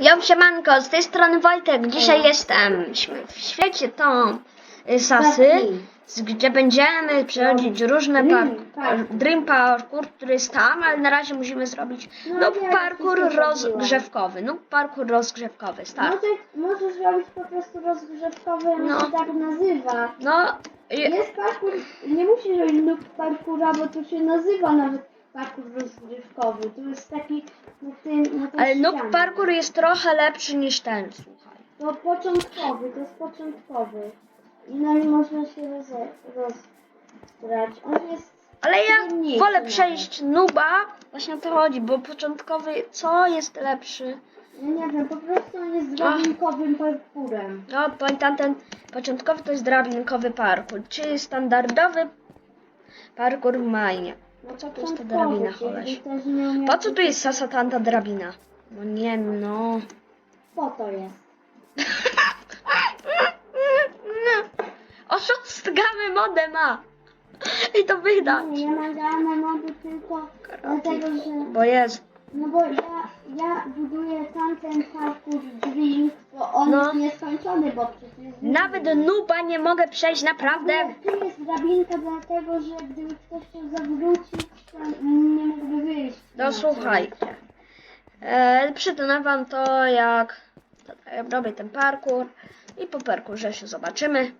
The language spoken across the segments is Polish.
Ja siemanko, z tej strony Wojtek. Dzisiaj jestem w świecie tą y, Sasy, gdzie będziemy przechodzić różne Dream par- Parkour. Dream Parkour, który jest tam, ale na razie musimy zrobić No, noob ja parkour rozgrzewkowy. Noob parkour rozgrzewkowy, start. Może, możesz zrobić po prostu rozgrzewkowy, on No. się tak nazywa. No, Jest parkour, nie musisz robić noob parkoura, bo to się nazywa nawet parkour rozgrzewkowy. To jest taki na tym, na tym ale noob ścianie. parkour jest trochę lepszy niż ten, słuchaj. To początkowy, to jest początkowy. I na nim można się roz, rozgrać. On jest Ale ja wolę nawet. przejść nuba, właśnie o to chodzi, bo początkowy, co jest lepszy? Ja nie wiem, po prostu on jest drabinkowym parkurem. No, pamiętam ten początkowy to jest drabinkowy parkour, czyli standardowy parkour w majnie. Po co tu jest ta drabina, umiał- Po co tu jest sasatanta drabina? No nie no. Po to jest. Oszustgamy modę ma! I to wydać. Nie, ja nagrałam mody tylko dlatego, że... Bo jest. No bo ja, ja buduję tamten parkour Dream, bo on No. jest nieskończony, bo przecież... jest Nawet nuba nie mogę przejść naprawdę. Tu jest drabinka dlatego, że gdyby ktoś chciał zawrócić, to nie mógłby wyjść. No słuchajcie. E, przytoczę wam to jak jak robię ten parkour i po parkurze się zobaczymy.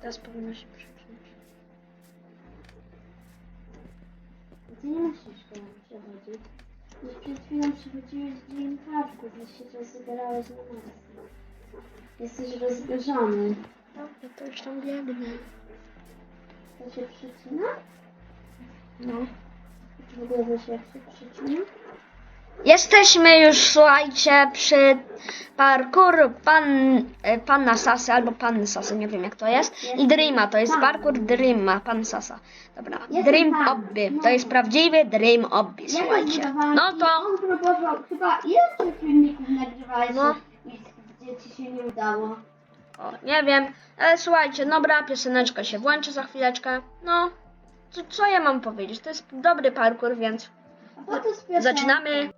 Teraz powinno się przeczytać. Ty nie musisz go przechodzić. Już przed chwilą przechodziłeś Dream Parkour, gdzie się rozbierałeś na nas. Jesteś rozgrzany. Dobra, to już tam biegnę. To się przycina? No. Czy w ogóle wiesz jak się przycina? Jesteśmy już, słuchajcie, przy parkour pan, e, panna Sasy albo panny Sasy, nie wiem jak to jest. I Dreama, to jest parkour Dreama, pan Sasa. Dobra, Dream. Obby, to jest prawdziwy Dream Obby, słuchajcie. No to, On próbował, chyba ty filmików nagrywałeś, No. gdzie ci się nie udało? o, nie wiem, ale słuchajcie, dobra, pioseneczka się włączy za chwileczkę. No, co, co ja mam powiedzieć, to jest dobry parkour, więc zaczynamy.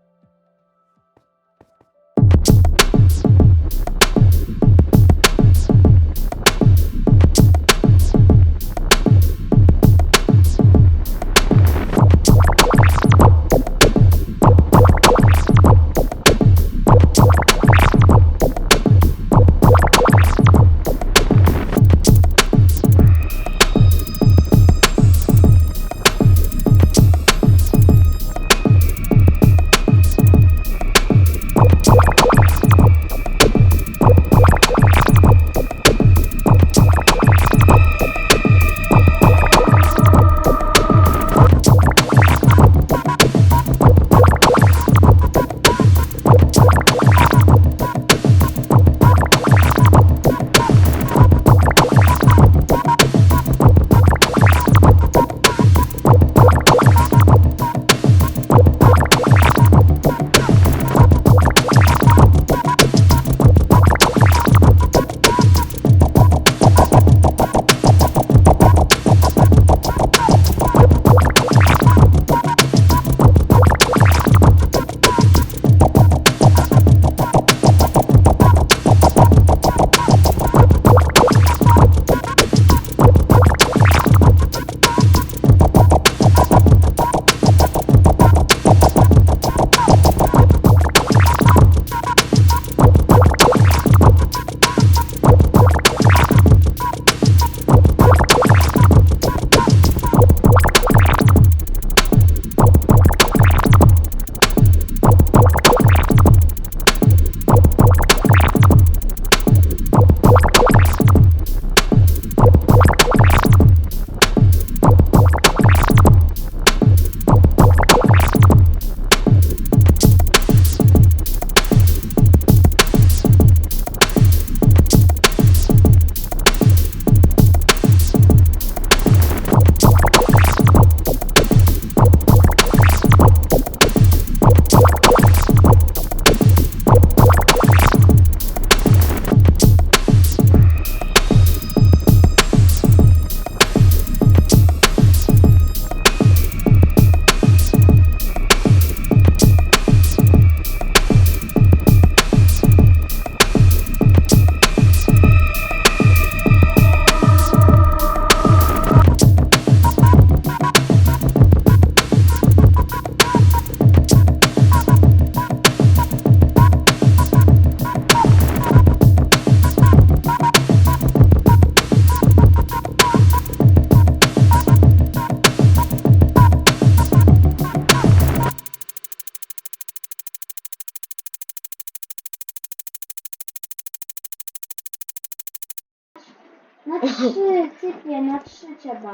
Trzeba.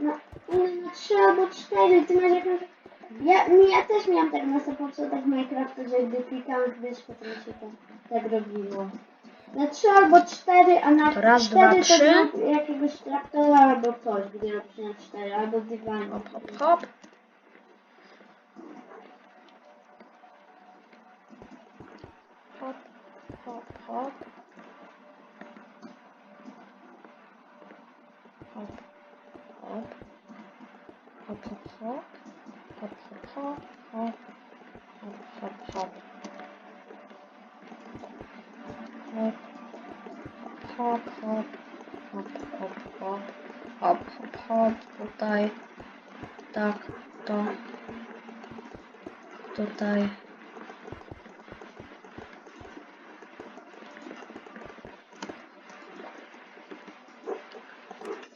Na, nie, na trzy albo cztery, ty masz jakąś... Ja, nie, ja też miałam tak na początek Minecrafta, że gdy klikałam, wiesz, potem się to tak robiło. Na trzy albo cztery, a na To raz, cztery dwa, to trzy. zrób jakiegoś traktora albo coś, gdy robisz na cztery, albo dywan. Hop, hop. Hop, hop, hop. Hop, hop. Hop, hop, hop. Hop, hop, hop. Hop, hop, hop, hop. Hop, hop, hop. Hop, hop, hop. Hop. Tutaj. Tak, to. Tutaj.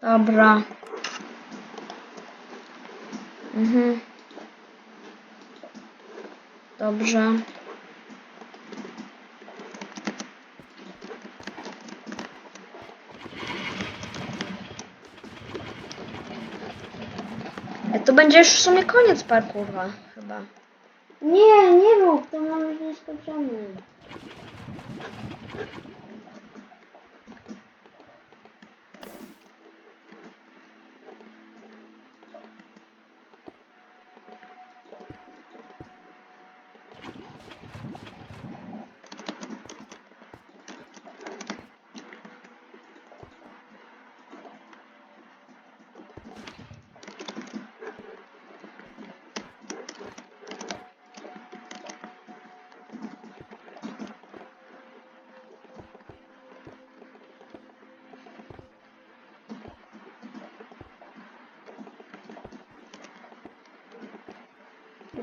Dobra. Mhm. Dobrze. E, To będzie już w sumie koniec parkurwa, chyba. Nie, nie mów, to mam już nieskończony.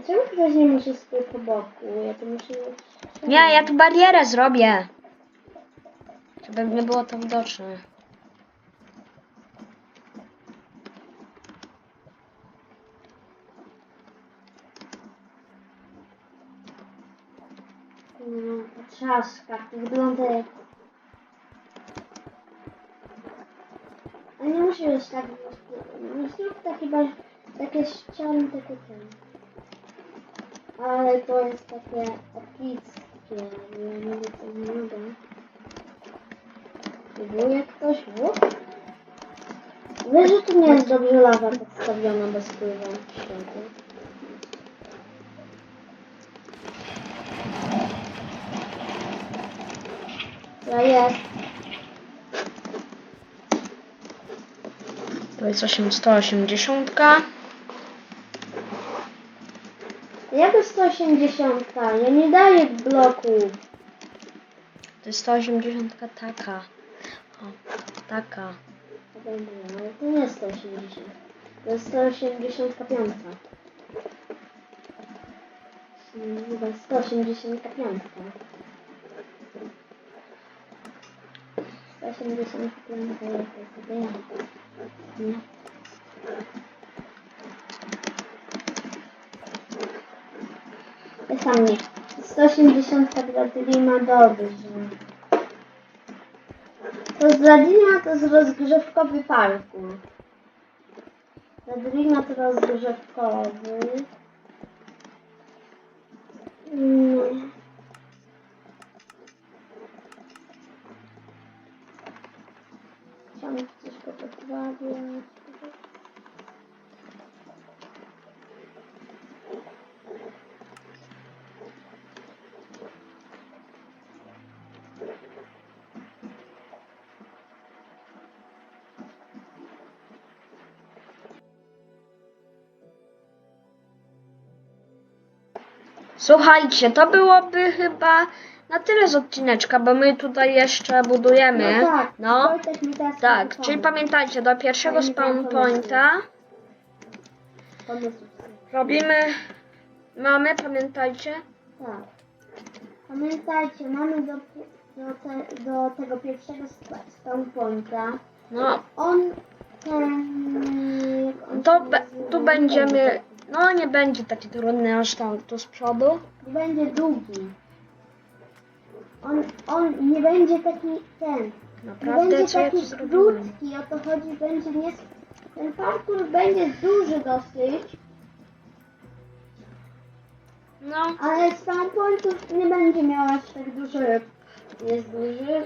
Dlaczego ktoś nie musi spój po boku? Ja to muszę. Nie, ja tu barierę zrobię. Żeby nie było to widoczne. No, ta czaszka, to wygląda jak... A nie musi być tak... Nie zrób takie, takie ściany, takie ten. Ale to jest takie epickie, ja wiem, co nie mogę. Próbuje ktoś łuk? Wiesz, że tu nie jest dobrze lawa podstawiona bez wpływu światła. To jest. To jest 8, 180. Jak 180? Ja nie daję bloków. To jest 180 taka. O, taka. Ale to nie jest 180. To jest 185. Hmm, Chyba 185. 185 to jest sobie. Nie. Ja sam nie. 180 dla Dreama dobrze. To dla Dreama to jest rozgrzewkowy parkour. Dreama to rozgrzewkowy. Mm. Chciałam coś poprawiać. Słuchajcie, to byłoby chyba na tyle z odcineczka, bo my tutaj jeszcze budujemy. No tak, No. Wojtek mi teraz Tak, czyli pamiętajcie, do pierwszego spawn pointa Pomysł. robimy, mamy, pamiętajcie, Tak. Pamiętajcie, mamy do, do, te, do tego pierwszego spa- spawn pointa. no On ten. Jak on to be, nazywa? tu będziemy, będzie no nie będzie taki trudny aż tam tu z przodu. Będzie długi. On, on nie będzie taki ten. Naprawdę, będzie co ja tu taki zrobiłem? krótki, o to chodzi, będzie nie... Ten parkour będzie duży dosyć, No, ale spawn pointów nie będzie miał aż tak dużo, jak jest duży.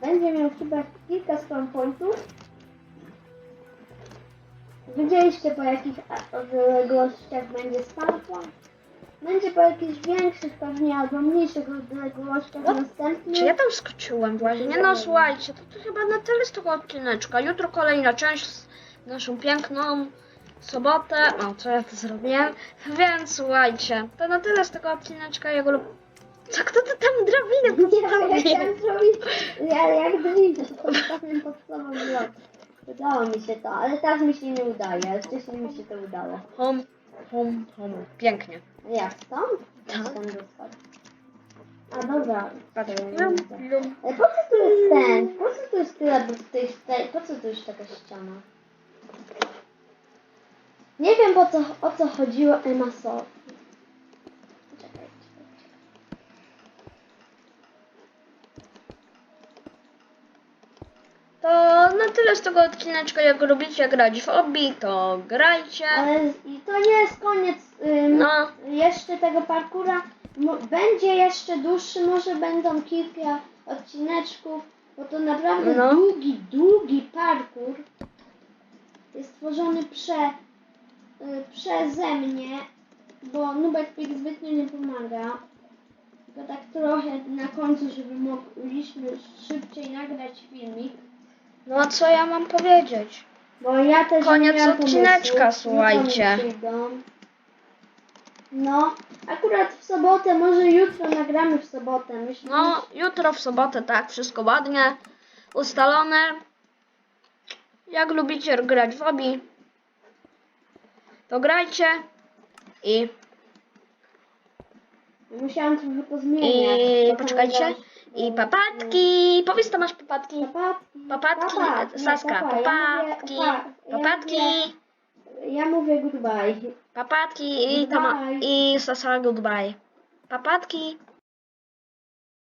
Będzie miał chyba kilka spawn pointów. Widzieliście po jakich odległościach będzie point? Będzie po jakichś większych pewnie albo mniejszych odległościach What? następnych. czy ja tam skoczyłem właśnie? No słuchajcie, to, to chyba na tyle z tego odcineczka. Jutro kolejna część z naszą piękną sobotę. O, co ja tu zrobiłem? Więc słuchajcie, to na tyle z tego odcineczka. Ja go lub... Co, kto to tam drabinę Nie, ja postawił? chciałam zrobić, ja jak drinę, postawię podstawę vlog. Udało mi się to, ale teraz mi się nie udaje, ale wcześniej mi się to udało. Hom, hom, hom. Pięknie. Jak stąd? Tak. Dostać. A dobra. Patrz. Lum, lum. E, Po co tu jest ten? Po co tu jest tyle do tej, tej po co tu już taka ściana? Nie wiem po co, o co chodziło Emma Sophie. Czekaj, czekaj, czekaj. To na tyle z tego odcineczka. Jak lubicie grać w obi, to grajcie. Ale i to nie jest koniec ym, No. jeszcze tego parkura. Będzie jeszcze dłuższy, może będą kilka odcineczków, bo to naprawdę No. długi, długi parkur jest stworzony prze, y, przeze mnie, bo Nubek Pig zbytnio nie pomaga. Tylko tak trochę na końcu, żeby mogliśmy szybciej nagrać filmik. No a co ja mam powiedzieć? Bo ja też Koniec nie miałam odcineczka, pomysłu. słuchajcie. No, akurat w sobotę, może jutro nagramy w sobotę. Myślę, No, jutro w sobotę, tak, wszystko ładnie ustalone. Jak lubicie grać w obi, to grajcie i, musiałam trochę pozmieniać. i poczekajcie. I papatki. Powiedz, to masz papatki. Papatki. Papa, nie, Saska, papa, ja mówię- papatki, pa- ja papatki, Ja mówię goodbye. papatki i, to ma, Goodbye. i Sasa goodbye. Papatki.